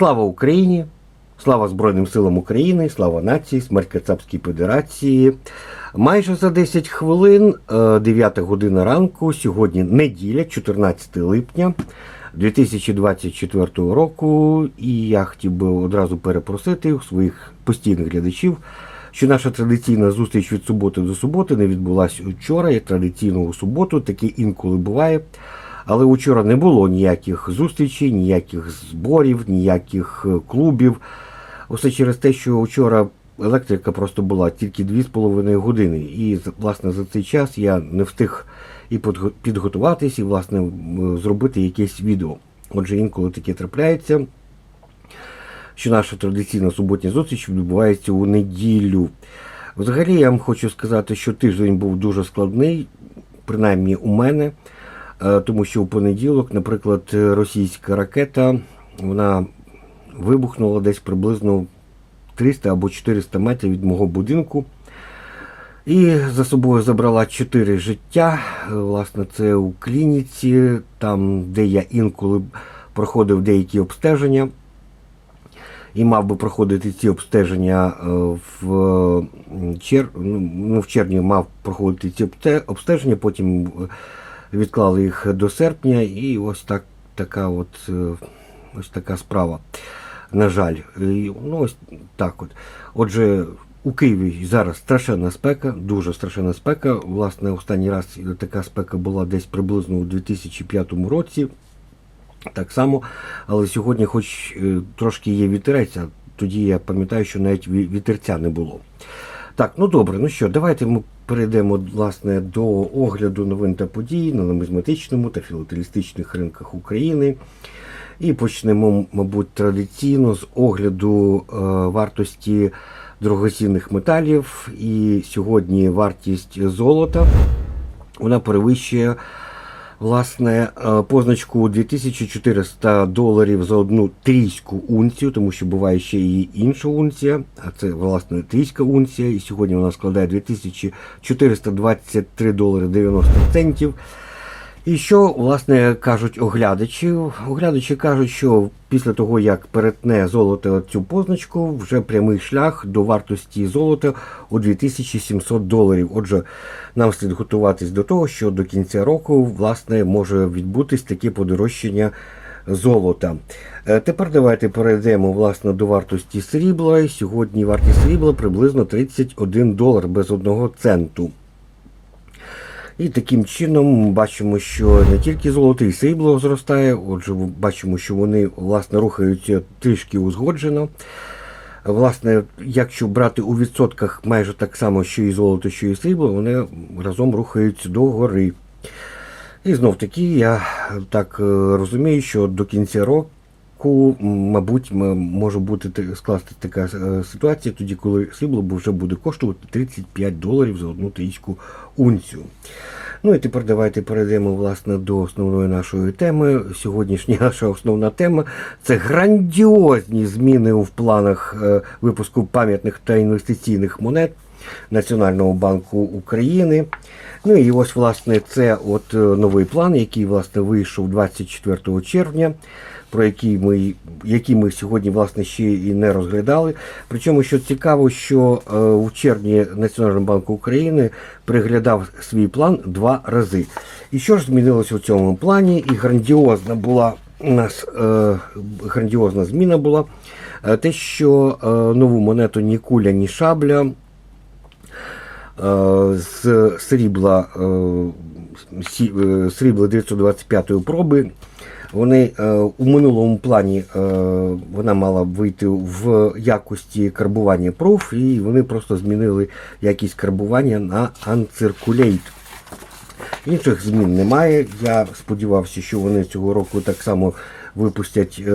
Слава Україні! Слава Збройним силам України, слава нації, смерть Кацапській Федерації. Майже за 10 хвилин, е, 9 година ранку, сьогодні неділя, 14 липня 2024 року. І я хотів би одразу перепросити у своїх постійних глядачів, що наша традиційна зустріч від суботи до суботи не відбулася вчора, як традиційно у суботу, таке інколи буває. Але вчора не було ніяких зустрічей, ніяких зборів, ніяких е, клубів. Усе через те, що вчора електрика просто була тільки 2,5 години. І власне за цей час я не встиг і підготуватись, і власне зробити якесь відео. Отже, інколи таке трапляється, що наша традиційна суботня зустріч відбувається у неділю. Взагалі, я вам хочу сказати, що тиждень був дуже складний, принаймні у мене, тому що у понеділок, наприклад, е, російська ракета вона вибухнула десь приблизно 300 або 400 метрів від мого будинку. І за собою забрала 4 життя. Е, Власне, це у клініці, там, де я інколи проходив деякі обстеження. І мав би проходити ці обстеження е, в, чер... ну, ну, в червні мав проходити ці обстеження, потім е, відклали їх до серпня, і ось так, така от, е, ось така справа. На жаль, ну ось так от. Отже, у Києві зараз страшенна спека, дуже страшенна спека. Власне, останній раз така спека була десь приблизно у 2005 році. Так само, але сьогодні, хоч е, трошки є вітерець, а тоді я пам'ятаю, що навіть вітерця не було. Так, ну добре, ну що, давайте ми перейдемо власне до огляду новин та подій на нумізматичному та філателістичних ринках України. І почнемо, мабуть, традиційно з огляду е, вартості дорогоцінних металів. І сьогодні вартість золота вона перевищує власне е, позначку 2400 доларів за одну трійську унцію, тому що буває ще і інша унція, а це власне трійська унція. І сьогодні вона складає 2423 долари 90 центів. І що, власне, кажуть оглядачі? Оглядачі кажуть, що після того, як перетне золото цю позначку, вже прямий шлях до вартості золота у 2700 доларів. Отже, нам слід готуватись до того, що до кінця року, власне, може відбутись таке подорожчання золота. Е, Тепер давайте перейдемо власне до вартості срібла. Сьогодні вартість срібла приблизно 31 долар без одного центу. І таким чином бачимо, що не тільки золото і срібло зростає, отже, бачимо, що вони власне рухаються трішки узгоджено. Власне, якщо брати у відсотках майже так само, що і золото, що і срібло, вони разом рухаються догори. І знов таки, я так е, розумію, що до кінця року, м, мабуть, може бути скласти така е, ситуація, тоді, коли срібло вже буде коштувати 35 доларів за одну трійську унцію. Ну і тепер давайте перейдемо власне до основної нашої теми. Сьогоднішня наша основна тема це грандіозні зміни в планах е, випуску пам'ятних та інвестиційних монет Національного банку України. Ну і ось, власне, це от е, новий план, який власне вийшов 24 червня, про який ми, який ми сьогодні власне ще і не розглядали. Причому, що цікаво, що е, у червні Національний банк України переглядав свій план два рази. І що ж змінилося у цьому плані? І грандіозна була у нас е, грандіозна зміна була. Е, Те, що е, нову монету ні куля, ні шабля з срібла, е, е, срібла 925 проби. Вони е, у минулому плані е, вона мала вийти в якості карбування проф, і вони просто змінили якість карбування на Uncirculate. Інших змін немає. Я сподівався, що вони цього року так само випустять е,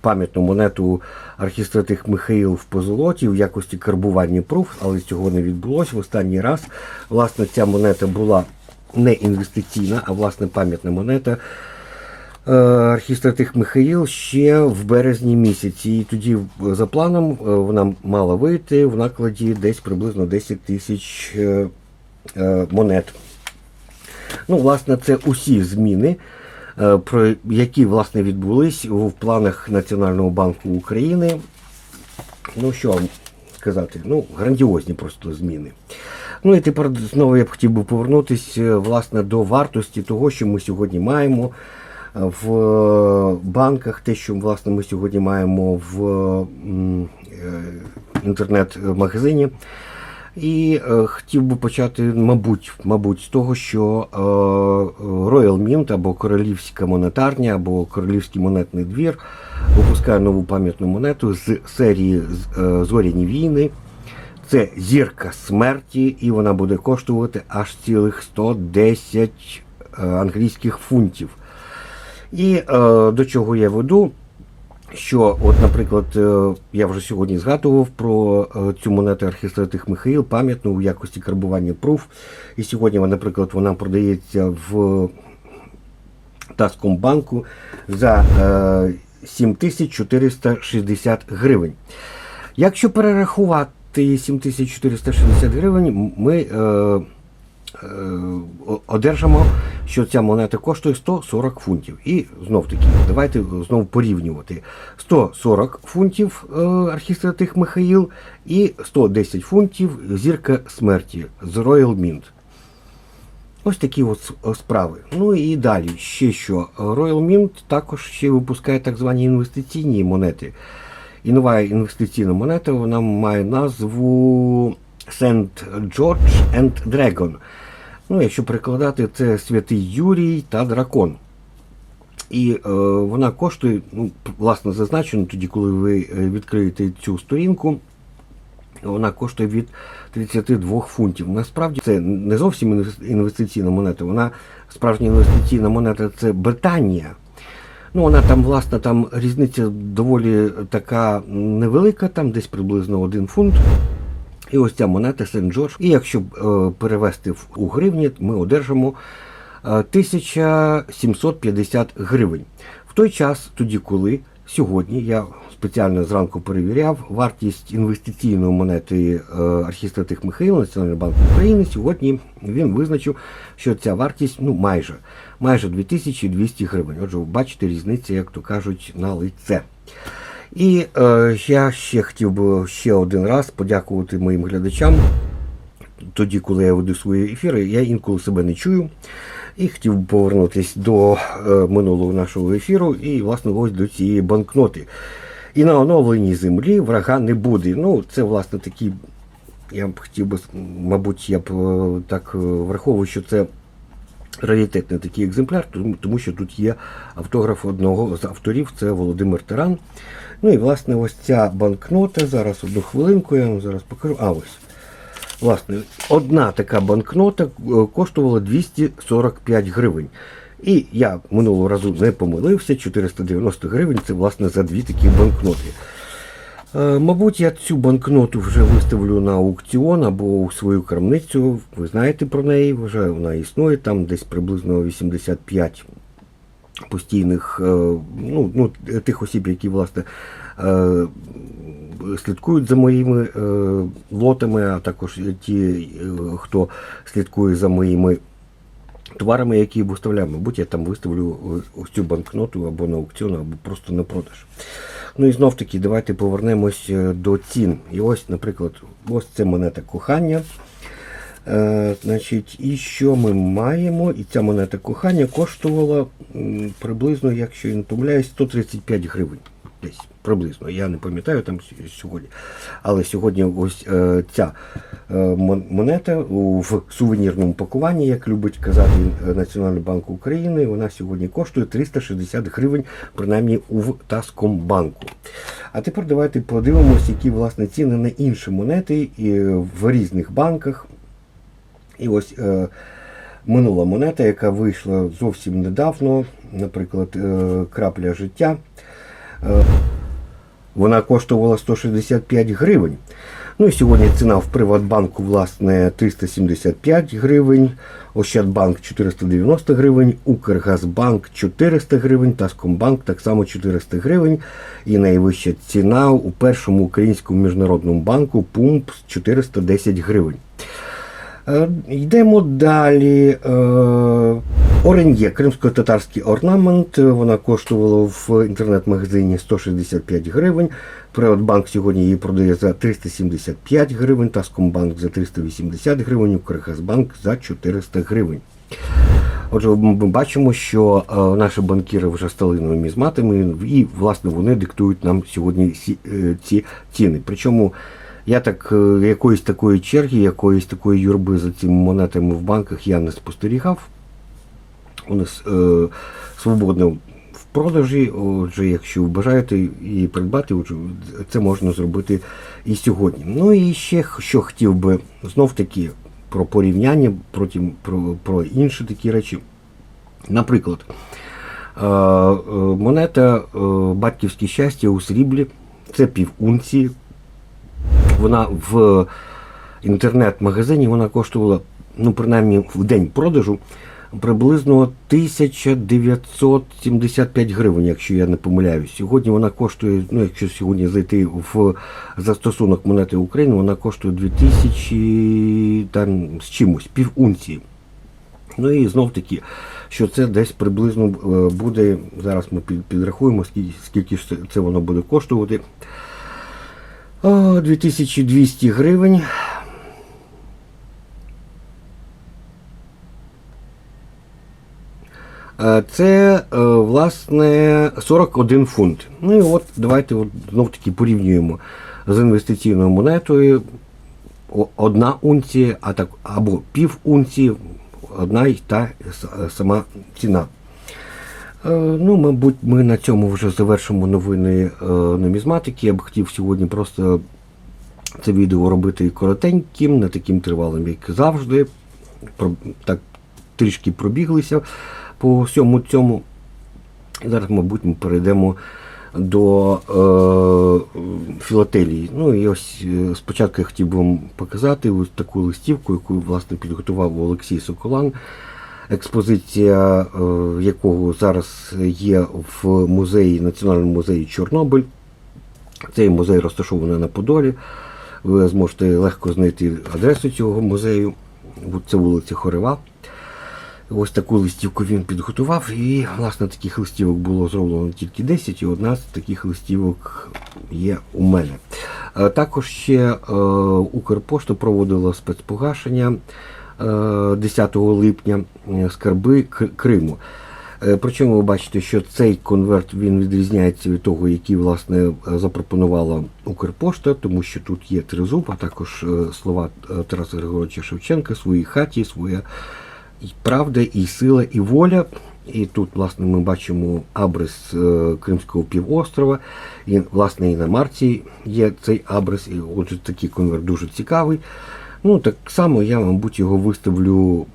пам'ятну монету архістратих Михаїл в позолоті в якості карбування пруф, але цього не відбулося. В останній раз власне ця монета була не інвестиційна, а власне пам'ятна монета. Е, Архістратих Михаїл ще в березні місяці. І тоді е, за планом е, вона мала вийти в накладі десь приблизно 10 тисяч е, е, монет. Ну, власне, це усі зміни е, про які власне відбулись в планах Національного банку України. Ну що сказати, ну, грандіозні просто зміни. Ну і тепер знову я б хотів би повернутися власне до вартості того, що ми сьогодні маємо в е, банках, те, що власне ми сьогодні маємо в е, інтернет-магазині. І е, хотів би почати, мабуть, мабуть, з того, що е, Royal Mint або Королівська монетарня, або Королівський монетний двір випускає нову пам'ятну монету з серії е, Зоряні війни. Це зірка смерті, і вона буде коштувати аж цілих 110 е, англійських фунтів. І е, до чого я веду? Що, от, наприклад, е, я вже сьогодні згадував про е, цю монету архістратих Михаїл, пам'ятну у якості карбування пруф. І сьогодні, наприклад, вона продається в Таскомбанку за е, 7460 гривень. Якщо перерахувати 7460 гривень, ми е, е, одержимо, що ця монета коштує 140 фунтів. І знов таки, давайте знову порівнювати. 140 фунтів е, архістратих Михаїл і 110 фунтів зірка смерті з Royal Mint. Ось такі от справи. Ну і далі ще що. Royal Mint також ще випускає так звані інвестиційні монети. І нова інвестиційна монета вона має назву Saint George and Dragon. Ну, якщо перекладати, це Святий Юрій та Дракон. І е, вона коштує, ну, власне, зазначено тоді, коли ви е, відкриєте цю сторінку, вона коштує від 32 фунтів. Насправді це не зовсім інвестиційна монета, вона справжня інвестиційна монета це Британія. Ну, вона там, власне, там різниця доволі така невелика, там десь приблизно 1 фунт. І ось ця монета Сент Джордж. І якщо е, перевести у гривні, ми одержимо е, 1750 гривень. В той час, тоді коли сьогодні я спеціально зранку перевіряв вартість інвестиційної монети е, архістратих Михаїла Національного банку України. Сьогодні він визначив, що ця вартість ну майже майже 2200 гривень. Отже, бачите різницю, як то кажуть, на лице. І е, я ще хотів би ще один раз подякувати моїм глядачам. Тоді, коли я веду свої ефіри, я інколи себе не чую. І хотів би повернутися до е, минулого нашого ефіру і, власне, ось до цієї банкноти. І на оновленій землі врага не буде. Ну, це, власне, такі, я б хотів би, мабуть, я б е, так е, враховую, що це раритетний такий екземпляр, тому, тому що тут є автограф одного з авторів, це Володимир Таран. Ну і власне ось ця банкнота. Зараз одну хвилинку, я вам зараз покажу. А ось. Власне, одна така банкнота е, коштувала 245 гривень. І я минулого разу не помилився, 490 гривень це власне за дві такі банкноти. Е, Мабуть, я цю банкноту вже виставлю на аукціон або у свою крамницю. Ви знаєте про неї, вже вона існує, там десь приблизно 85 постійних е, ну, ну, тих осіб, які власне е, слідкують за моїми е, лотами, а також ті, хто слідкує за моїми товарами, які виставляю. Мабуть, я там виставлю ось цю банкноту або на аукціон, або просто на продаж. Ну і знов таки, давайте повернемось до цін. І ось, наприклад, ось це монета кохання. Е, значить, і що ми маємо? І ця монета кохання коштувала приблизно, якщо я не помиляюсь, 135 гривень. Десь приблизно. Я не пам'ятаю там сьогодні. Але сьогодні ось е, ця е, монета в сувенірному пакуванні, як любить казати Національний банк України, вона сьогодні коштує 360 гривень, принаймні у Таскомбанку. А тепер давайте подивимося, які власне ціни на інші монети в різних банках. І ось е, минула монета, яка вийшла зовсім недавно, наприклад, е, крапля життя. Е, вона коштувала 165 гривень. Ну і сьогодні ціна в Приватбанку, власне, 375 гривень, Ощадбанк 490 гривень, Укргазбанк 400 гривень, Таскомбанк так само 400 гривень. І найвища ціна у першому українському міжнародному банку Пумп 410 гривень. Е, Йдемо далі. Е, кримсько-татарський орнамент. Вона коштувала в інтернет-магазині 165 гривень. Приватбанк сьогодні її продає за 375 гривень, Таскомбанк за 380 гривень, Укргазбанк за 400 гривень. Отже, ми бачимо, що е, наші банкіри вже стали нумізматами, і власне вони диктують нам сьогодні ці ціни. Причому я так е, якоїсь такої черги, якоїсь такої юрби за цими монетами в банках я не спостерігав. Вони е, свободно в продажі. Отже, якщо бажаєте її придбати, отже, це можна зробити і сьогодні. Ну і ще що хотів би знов таки про порівняння, потім про, про інші такі речі. Наприклад, е, е, монета е, Батьківське щастя у сріблі це пів. Вона в інтернет-магазині вона коштувала, ну, принаймні, в день продажу приблизно 1975 гривень, якщо я не помиляюсь. Сьогодні вона коштує, ну, якщо сьогодні зайти в застосунок монети України, вона коштує 2000 там, з чимось, пів унції. Ну і знов таки, що це десь приблизно е, буде, зараз ми підрахуємо, скільки, це воно буде коштувати. О, 2200 гривень. Е, Це е, власне 41 фунт. Ну і от давайте знов таки порівнюємо з інвестиційною монетою. Одна унція, а так, або пів унції, одна й та сама ціна. Е, Ну, мабуть, ми на цьому вже завершимо новини е, нумізматики. Я б хотів сьогодні просто це відео робити коротеньким, не таким тривалим, як завжди. Так трішки пробіглися по всьому цьому. Зараз, мабуть, ми перейдемо до е, філателії. Ну і ось е, спочатку я хотів би вам показати ось таку листівку, яку власне підготував Олексій Соколан. Експозиція е, якого зараз є в музеї, Національному музеї Чорнобиль. Цей музей розташований на Подолі. Ви зможете легко знайти адресу цього музею. Це вулиця Хорева. Ось таку листівку він підготував, і, власне, таких листівок було зроблено тільки 10, і одна з таких листівок є у мене. Е, Також ще е, Укрпошта проводила спецпогашення 10 липня е, скарби Криму. Е, Причому ви бачите, що цей конверт він відрізняється від того, який власне е, запропонувала Укрпошта, тому що тут є тризуб, а також е, слова е, Тараса Григоровича Шевченка, своїй хаті, своя і правда, і сила, і воля. І тут, власне, ми бачимо абрис е, Кримського півострова. І, власне, і на Марці є цей абрис, і отже, такий конверт дуже цікавий. Ну, так само я, мабуть, його виставлю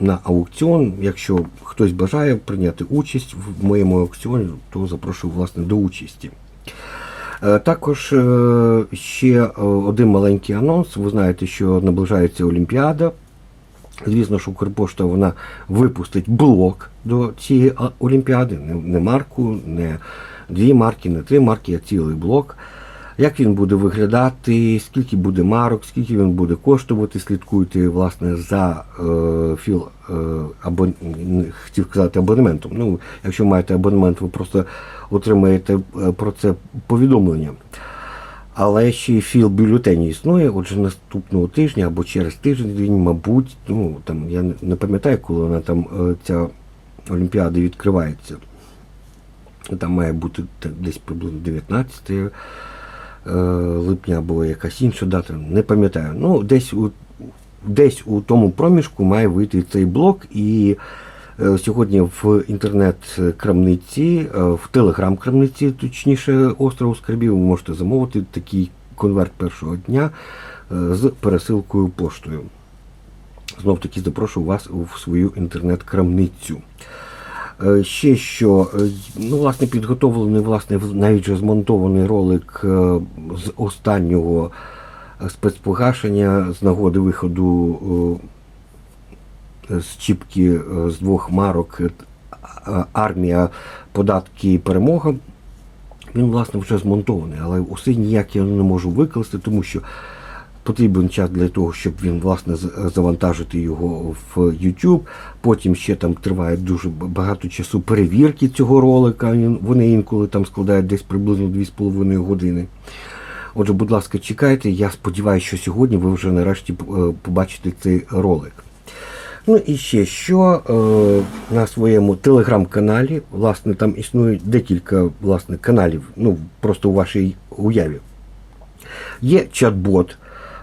на аукціон. Якщо хтось бажає прийняти участь в моєму аукціоні, то запрошую власне до участі. Е, Також е, ще е, один маленький анонс. Ви знаєте, що наближається Олімпіада. Звісно, що Укрпошта вона випустить блок до цієї Олімпіади, не, не марку, не дві марки, не три марки, а цілий блок. Як він буде виглядати, скільки буде марок, скільки він буде коштувати, слідкуйте власне за е, філ е, абон... не хотів сказати абонементом. Ну, якщо маєте абонемент, ви просто отримаєте е, про це повідомлення. Але ще філ бюлетені існує, отже, наступного тижня або через тиждень, він, мабуть, ну там я не- пам'ятаю, коли вона там е, ця Олімпіада відкривається. Там має бути десь приблизно 19 е, липня або якась інша дата, не пам'ятаю. Ну, десь у, десь у тому проміжку має вийти цей блок і. Е, Сьогодні в інтернет-крамниці, е, в телеграм-крамниці, точніше, острову Скарбів, ви можете замовити такий конверт першого дня е, з пересилкою поштою. Знов таки запрошую вас в свою інтернет-крамницю. Е, Ще що, е, ну, власне, підготовлений, власне, навіть же змонтований ролик е, з останнього спецпогашення з нагоди виходу з чіпки з двох марок армія, податки і перемога. Він, власне, вже змонтований, але усе ніяк я не можу викласти, тому що потрібен час для того, щоб він власне завантажити його в YouTube. Потім ще там триває дуже багато часу перевірки цього ролика. Вони інколи там складають десь приблизно 2,5 години. Отже, будь ласка, чекайте. Я сподіваюся, що сьогодні ви вже нарешті е, побачите цей ролик. Ну і ще що е, на своєму телеграм-каналі, власне, там існує декілька власне, каналів, ну просто у вашій уяві. Є чат-бот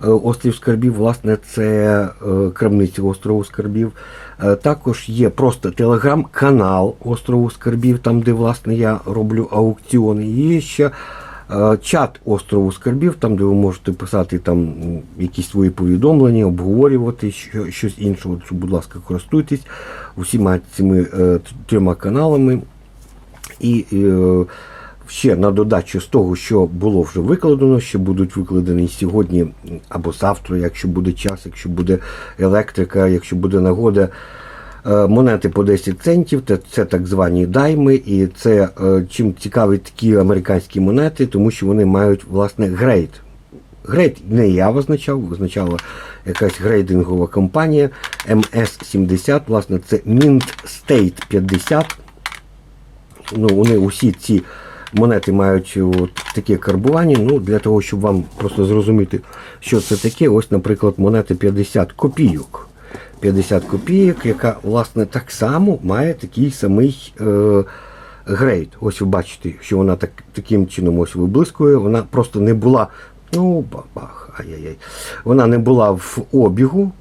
Острів Скарбів, власне, це е, крамниця острову Скарбів. Е, Також є просто телеграм-канал острову Скарбів, там, де власне я роблю аукціони. Є ще е, чат острову Скарбів, там, де ви можете писати там якісь свої повідомлення, обговорювати щось інше. Будь ласка, користуйтесь усіма цими е, трьома каналами. І е, ще на додачу з того, що було вже викладено, ще будуть викладені сьогодні або завтра, якщо буде час, якщо буде електрика, якщо буде нагода. е, Монети по 10 центів, це, так звані дайми, і це е, чим цікаві такі американські монети, тому що вони мають власне грейд. Грейд не я визначав, визначала якась грейдингова компанія MS70, власне, це Mint State 50 ну, вони усі ці монети мають таке карбування. Ну, для того, щоб вам просто зрозуміти, що це таке, ось, наприклад, монети 50 копійок. 50 копійок, яка, власне, так само має такий самий е, грейд. Ось ви бачите, що вона так, таким чином ось виблискує. Вона просто не була. Ну, бах, ай-яй-яй. Вона не була в обігу.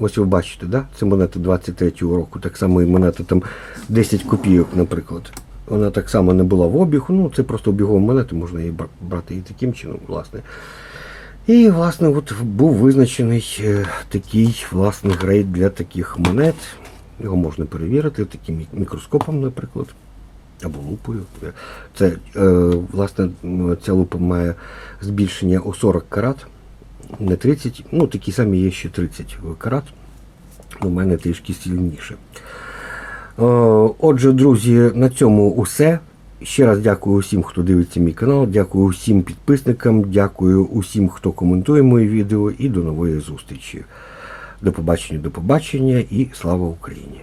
Ось ви бачите, да? це монета 23-го року, так само і монета там 10 копійок, наприклад. Вона так само не була в обігу, ну це просто обігова монета, можна її брати і таким чином, власне. І, власне, от був визначений е, такий власне грейд для таких монет. Його можна перевірити таким мікроскопом, наприклад, або лупою. Це, е, власне, ця лупа має збільшення у 40 карат, не 30, ну такі самі є ще 30 карат. У мене трішки сильніше. Е, Отже, друзі, на цьому усе. Ще раз дякую усім, хто дивиться мій канал, дякую усім підписникам, дякую усім, хто коментує мої відео, і до нової зустрічі. До побачення, до побачення і слава Україні!